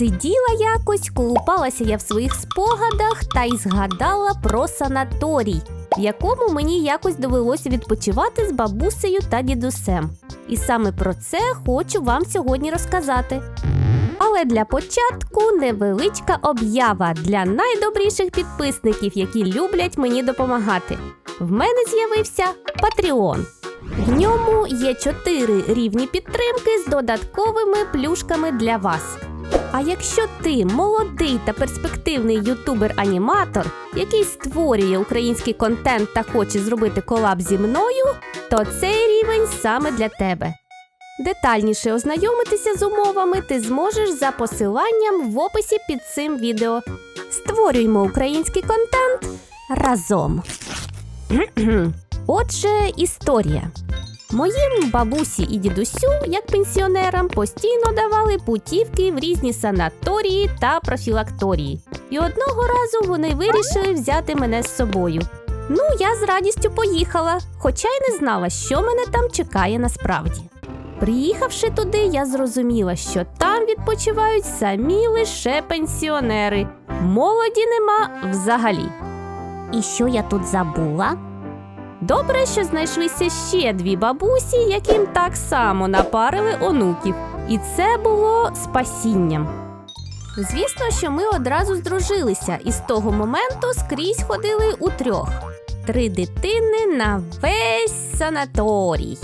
Сиділа якось, колупалася я в своїх спогадах та й згадала про санаторій, в якому мені якось довелося відпочивати з бабусею та дідусем. І саме про це хочу вам сьогодні розказати. Але для початку невеличка об'ява для найдобріших підписників, які люблять мені допомагати. В мене з'явився Patreon. В ньому є чотири рівні підтримки з додатковими плюшками для вас. А якщо ти молодий та перспективний ютубер-аніматор, який створює український контент та хоче зробити колаб зі мною, то цей рівень саме для тебе. Детальніше ознайомитися з умовами ти зможеш за посиланням в описі під цим відео. Створюймо український контент разом. Отже, історія. Моїм бабусі і дідусю, як пенсіонерам, постійно давали путівки в різні санаторії та профілакторії. І одного разу вони вирішили взяти мене з собою. Ну, я з радістю поїхала, хоча й не знала, що мене там чекає насправді. Приїхавши туди, я зрозуміла, що там відпочивають самі лише пенсіонери. Молоді нема взагалі. І що я тут забула? Добре, що знайшлися ще дві бабусі, яким так само напарили онуків, і це було спасінням. Звісно, що ми одразу здружилися, і з того моменту скрізь ходили у трьох три дитини на весь санаторій.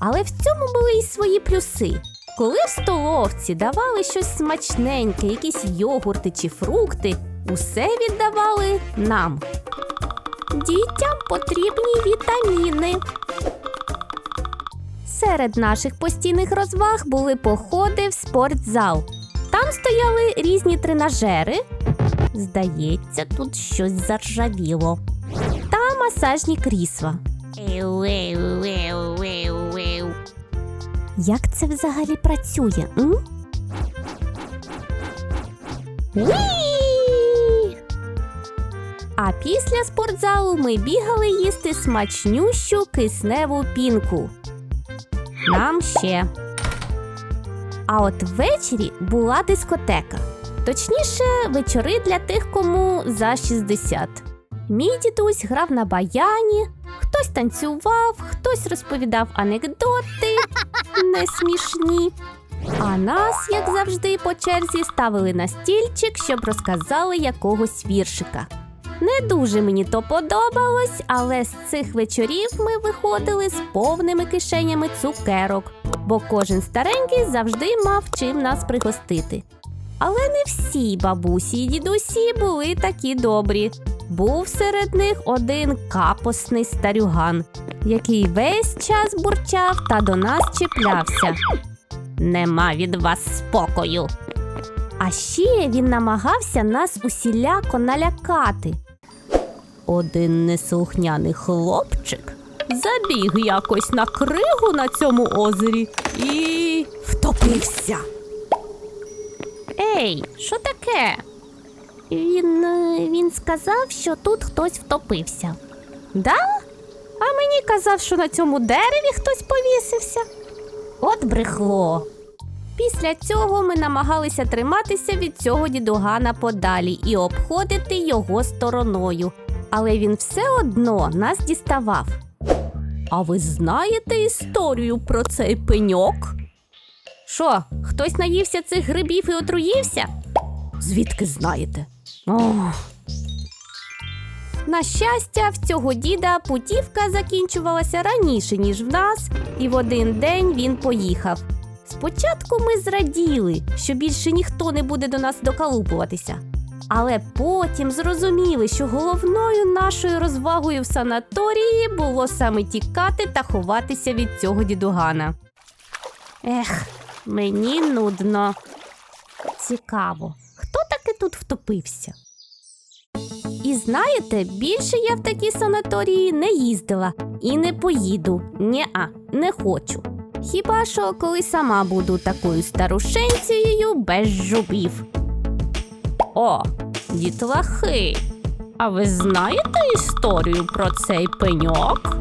Але в цьому були й свої плюси. Коли в столовці давали щось смачненьке, якісь йогурти чи фрукти, усе віддавали нам. Дітям потрібні вітаміни. Серед наших постійних розваг були походи в спортзал. Там стояли різні тренажери. Здається, тут щось заржавіло. Та масажні крісла. Як це взагалі працює? М? Уі! Після спортзалу ми бігали їсти смачнющу кисневу пінку. Нам ще. А от ввечері була дискотека. Точніше, вечори для тих, кому за 60. Мій дідусь грав на баяні, хтось танцював, хтось розповідав анекдоти несмішні. А нас, як завжди, по черзі ставили на стільчик, щоб розказали якогось віршика. Не дуже мені то подобалось, але з цих вечорів ми виходили з повними кишенями цукерок, бо кожен старенький завжди мав чим нас пригостити. Але не всі бабусі і дідусі були такі добрі. Був серед них один капосний старюган, який весь час бурчав та до нас чіплявся. Нема від вас спокою. А ще він намагався нас усіляко налякати. Один неслухняний хлопчик забіг якось на кригу на цьому озері і втопився. Ей, що таке? Він, е, він сказав, що тут хтось втопився. Да? А мені казав, що на цьому дереві хтось повісився. От брехло. Після цього ми намагалися триматися від цього дідугана подалі і обходити його стороною. Але він все одно нас діставав. А ви знаєте історію про цей пеньок? Що, хтось наївся цих грибів і отруївся? Звідки знаєте? Ох. На щастя, в цього діда путівка закінчувалася раніше, ніж в нас, і в один день він поїхав. Спочатку ми зраділи, що більше ніхто не буде до нас докалупуватися. Але потім зрозуміли, що головною нашою розвагою в санаторії було саме тікати та ховатися від цього дідугана. Ех, мені нудно. Цікаво, хто таки тут втопився? І знаєте, більше я в такі санаторії не їздила і не поїду. Ні-а, не хочу. Хіба що коли сама буду такою старушенцією без жубів. О, дітлахи. А ви знаєте історію про цей пеньок?